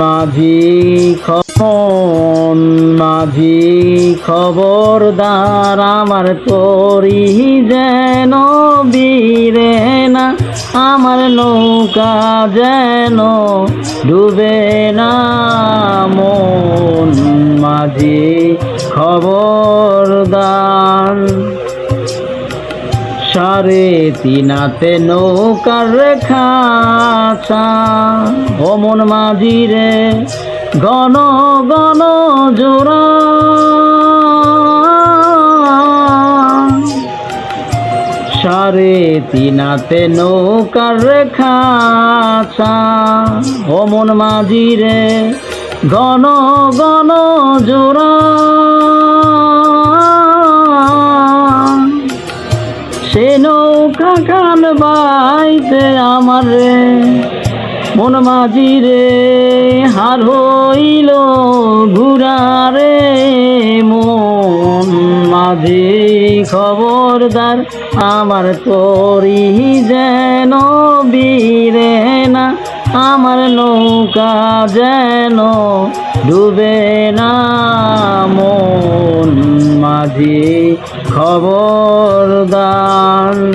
মাঝি খন মাঝি খবরদার আমার তরি যেন বীরে না, আমার নৌকা যেন ডুবে না। মন মাঝি খবরদার সারে তিনাতে নৌকার রেখা ভমন মাঝিরে ঘন ঘন জোড়া। সারে তিনাতে নৌকার রেখা ভমন মাঝিরে ঘন ঘন জোড়া। সে নৌকা কান বাইতে আমার রে। মন মাঝি রে, হার হইল ঘুরারে মন মাঝি খবরদার আমার তরি যেন বীরে না। আমার নৌকা যেন ডুবে না। মন মাঝি আমি